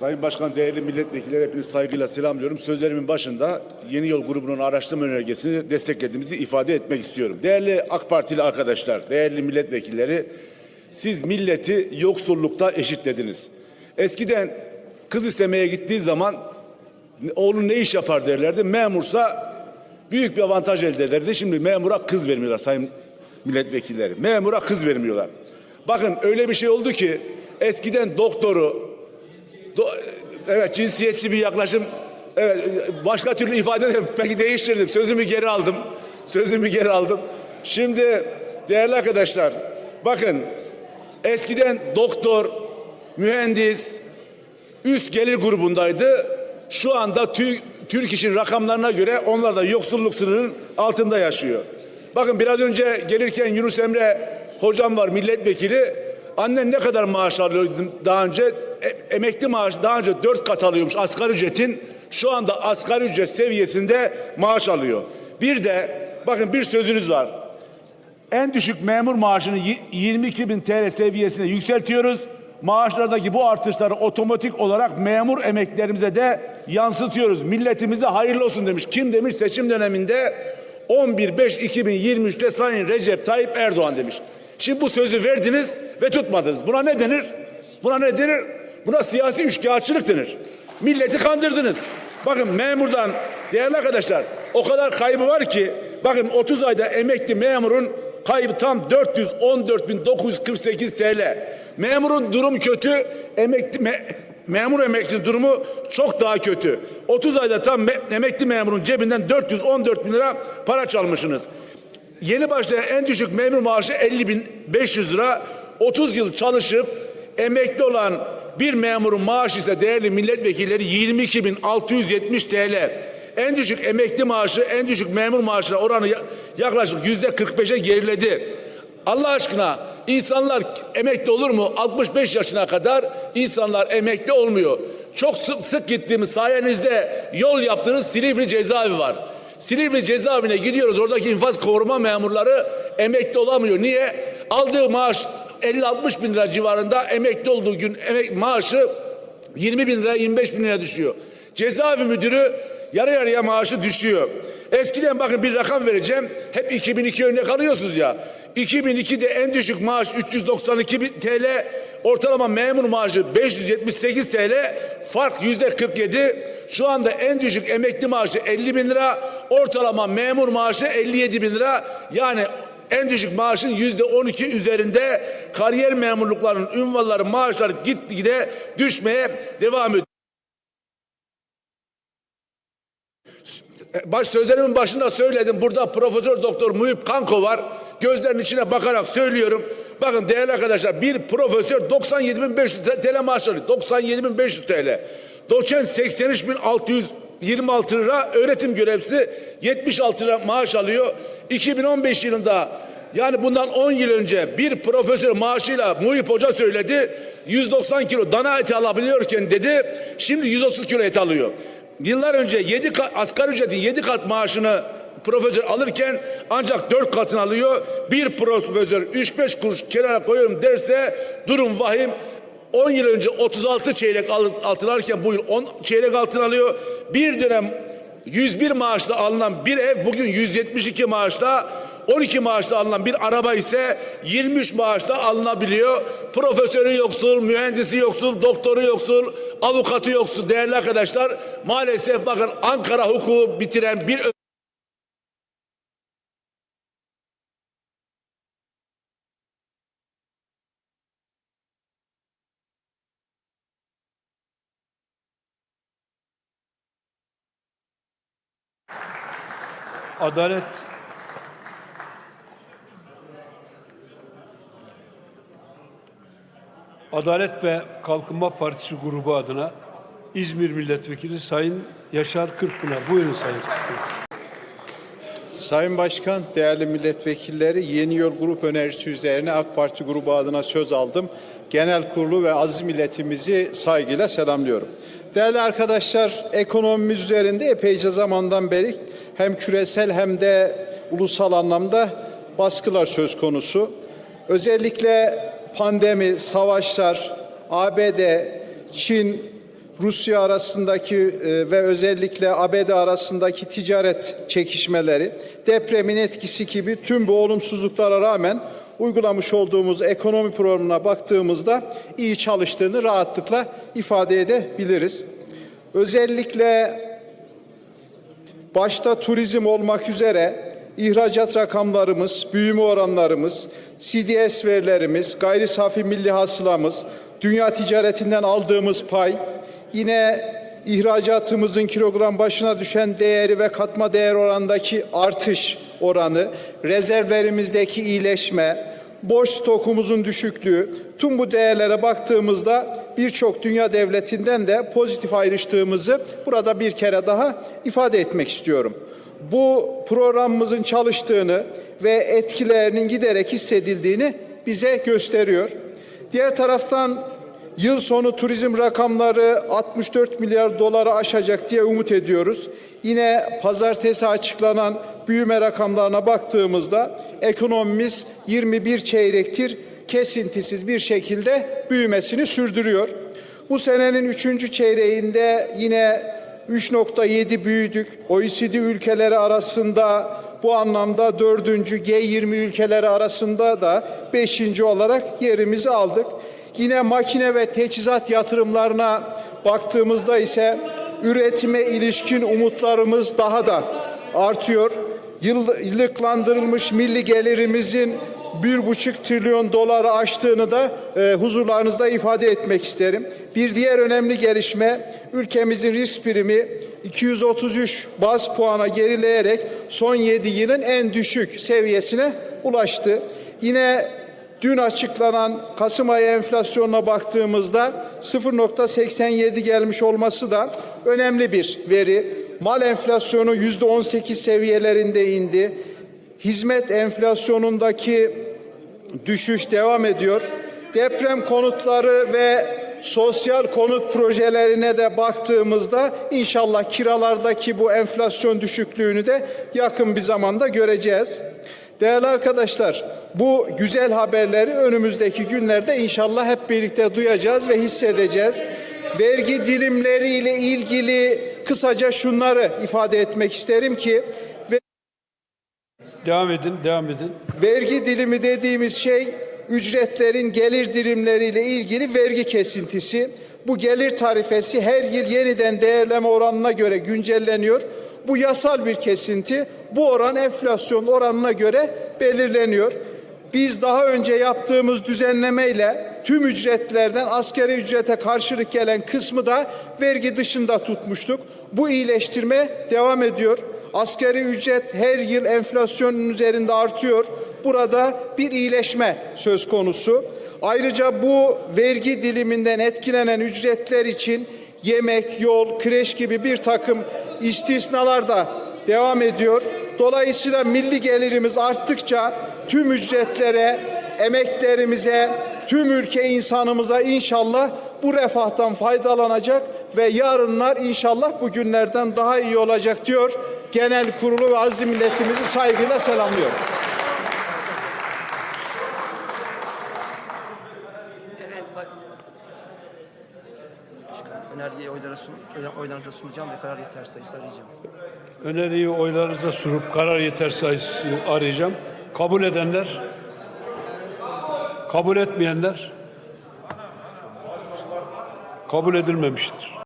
Sayın Başkan, değerli milletvekilleri hepiniz saygıyla selamlıyorum. Sözlerimin başında Yeni Yol grubunun araştırma önergesini desteklediğimizi ifade etmek istiyorum. Değerli AK Partili arkadaşlar, değerli milletvekilleri, siz milleti yoksullukta eşitlediniz. Eskiden kız istemeye gittiği zaman oğlun ne iş yapar derlerdi. Memursa büyük bir avantaj elde ederdi. Şimdi memura kız vermiyorlar sayın milletvekilleri. Memura kız vermiyorlar. Bakın öyle bir şey oldu ki eskiden doktoru, Do- evet cinsiyetçi bir yaklaşım. Evet başka türlü ifade edeyim. Peki değiştirdim. Sözümü geri aldım. Sözümü geri aldım. Şimdi değerli arkadaşlar bakın eskiden doktor, mühendis üst gelir grubundaydı. Şu anda tü- Türk İş'in rakamlarına göre onlar da yoksulluk sınırının altında yaşıyor. Bakın biraz önce gelirken Yunus Emre hocam var milletvekili. Annen ne kadar maaş alıyordu daha önce? E- emekli maaş daha önce dört kat alıyormuş asgari ücretin. Şu anda asgari ücret seviyesinde maaş alıyor. Bir de bakın bir sözünüz var. En düşük memur maaşını y- 22 bin TL seviyesine yükseltiyoruz. Maaşlardaki bu artışları otomatik olarak memur emeklerimize yansıtıyoruz. Milletimize hayırlı olsun demiş. Kim demiş? Seçim döneminde 11.5.2023'te Sayın Recep Tayyip Erdoğan demiş. Şimdi bu sözü verdiniz ve tutmadınız. Buna ne denir? Buna ne denir? Buna siyasi üçkağıtçılık denir. Milleti kandırdınız. Bakın memurdan değerli arkadaşlar o kadar kaybı var ki bakın 30 ayda emekli memurun kaybı tam 414.948 TL. Memurun durum kötü, emekli me- memur emeklinin durumu çok daha kötü. 30 ayda tam me- emekli memurun cebinden 414 bin lira para çalmışsınız. Yeni başlayan en düşük memur maaşı 50.500 lira. 30 yıl çalışıp emekli olan bir memurun maaşı ise değerli milletvekilleri 22.670 TL. En düşük emekli maaşı, en düşük memur maaşına oranı ya- yaklaşık yüzde 45'e geriledi. Allah aşkına insanlar emekli olur mu? 65 yaşına kadar insanlar emekli olmuyor. Çok sık, sık gittiğimiz sayenizde yol yaptığınız Silivri cezaevi var. Silivri cezaevine gidiyoruz. Oradaki infaz koruma memurları emekli olamıyor. Niye? Aldığı maaş 50-60 bin lira civarında emekli olduğu gün emek maaşı 20 bin lira 25 bin lira düşüyor. Cezaevi müdürü yarı yarıya maaşı düşüyor. Eskiden bakın bir rakam vereceğim. Hep 2002 örnek alıyorsunuz ya. 2002'de en düşük maaş 392 bin TL, ortalama memur maaşı 578 TL, fark yüzde 47. Şu anda en düşük emekli maaşı 50 bin lira, ortalama memur maaşı 57 bin lira. Yani en düşük maaşın yüzde 12 üzerinde kariyer memurluklarının ünvanları maaşları gitgide düşmeye devam ediyor. Baş sözlerimin başında söyledim. Burada Profesör Doktor Muhip Kanko var. Gözlerinin içine bakarak söylüyorum. Bakın değerli arkadaşlar bir profesör 97.500 TL maaş alıyor. 97.500 TL. Doçent 83.626 lira. Öğretim görevlisi 76 lira maaş alıyor. 2015 yılında yani bundan 10 yıl önce bir profesör maaşıyla Muhip Hoca söyledi. 190 kilo dana eti alabiliyorken dedi. Şimdi 130 kilo et alıyor. Yıllar önce 7 kat, asgari ücretin 7 kat maaşını profesör alırken ancak 4 katını alıyor. Bir profesör 3-5 kuruş kenara koyuyorum derse durum vahim. 10 yıl önce 36 çeyrek al- altın alırken bu yıl 10 çeyrek altın alıyor. Bir dönem 101 maaşla alınan bir ev bugün 172 maaşla 12 maaşla alınan bir araba ise 23 maaşla alınabiliyor. Profesörü yoksul, mühendisi yoksul, doktoru yoksul, avukatı yoksul değerli arkadaşlar. Maalesef bakın Ankara hukuku bitiren bir Adalet Adalet ve Kalkınma Partisi grubu adına İzmir Milletvekili Sayın Yaşar Kırkpınar. Buyurun Sayın Kırkpınar. Sayın Başkan, değerli milletvekilleri, Yeni Yol Grup önerisi üzerine AK Parti grubu adına söz aldım. Genel kurulu ve aziz milletimizi saygıyla selamlıyorum. Değerli arkadaşlar, ekonomimiz üzerinde epeyce zamandan beri hem küresel hem de ulusal anlamda baskılar söz konusu. Özellikle pandemi, savaşlar, ABD, Çin, Rusya arasındaki e, ve özellikle ABD arasındaki ticaret çekişmeleri, depremin etkisi gibi tüm bu olumsuzluklara rağmen uygulamış olduğumuz ekonomi programına baktığımızda iyi çalıştığını rahatlıkla ifade edebiliriz. Özellikle başta turizm olmak üzere ihracat rakamlarımız, büyüme oranlarımız, CDS verilerimiz, gayri safi milli hasılamız, dünya ticaretinden aldığımız pay, yine ihracatımızın kilogram başına düşen değeri ve katma değer oranındaki artış oranı, rezervlerimizdeki iyileşme, borç stokumuzun düşüklüğü, tüm bu değerlere baktığımızda birçok dünya devletinden de pozitif ayrıştığımızı burada bir kere daha ifade etmek istiyorum. Bu programımızın çalıştığını ve etkilerinin giderek hissedildiğini bize gösteriyor. Diğer taraftan Yıl sonu turizm rakamları 64 milyar doları aşacak diye umut ediyoruz. Yine pazartesi açıklanan büyüme rakamlarına baktığımızda ekonomimiz 21 çeyrektir kesintisiz bir şekilde büyümesini sürdürüyor. Bu senenin üçüncü çeyreğinde yine 3.7 büyüdük. OECD ülkeleri arasında bu anlamda dördüncü G20 ülkeleri arasında da beşinci olarak yerimizi aldık. Yine makine ve teçhizat yatırımlarına baktığımızda ise üretime ilişkin umutlarımız daha da artıyor. Yıllıklandırılmış milli gelirimizin bir buçuk trilyon doları aştığını da e, huzurlarınızda ifade etmek isterim. Bir diğer önemli gelişme ülkemizin risk primi 233 baz puana gerileyerek son 7 yılın en düşük seviyesine ulaştı. Yine Dün açıklanan Kasım ayı enflasyonuna baktığımızda 0.87 gelmiş olması da önemli bir veri. Mal enflasyonu %18 seviyelerinde indi. Hizmet enflasyonundaki düşüş devam ediyor. Deprem konutları ve sosyal konut projelerine de baktığımızda inşallah kiralardaki bu enflasyon düşüklüğünü de yakın bir zamanda göreceğiz. Değerli arkadaşlar, bu güzel haberleri önümüzdeki günlerde inşallah hep birlikte duyacağız ve hissedeceğiz. Vergi dilimleriyle ilgili kısaca şunları ifade etmek isterim ki Devam edin, devam edin. vergi dilimi dediğimiz şey ücretlerin gelir dilimleriyle ilgili vergi kesintisi. Bu gelir tarifesi her yıl yeniden değerleme oranına göre güncelleniyor. Bu yasal bir kesinti. Bu oran enflasyon oranına göre belirleniyor. Biz daha önce yaptığımız düzenlemeyle tüm ücretlerden askeri ücrete karşılık gelen kısmı da vergi dışında tutmuştuk. Bu iyileştirme devam ediyor. Asgari ücret her yıl enflasyonun üzerinde artıyor. Burada bir iyileşme söz konusu. Ayrıca bu vergi diliminden etkilenen ücretler için yemek, yol, kreş gibi bir takım istisnalar da devam ediyor. Dolayısıyla milli gelirimiz arttıkça tüm ücretlere, emeklerimize, tüm ülke insanımıza inşallah bu refahtan faydalanacak ve yarınlar inşallah bugünlerden daha iyi olacak diyor. Genel kurulu ve aziz milletimizi saygıyla selamlıyorum. Önergeyi oylara sun, oylarınıza sunacağım ve karar yeter sayısı arayacağım. Öneriyi oylarınıza sunup karar yeter sayısı arayacağım. Kabul edenler, kabul etmeyenler kabul edilmemiştir.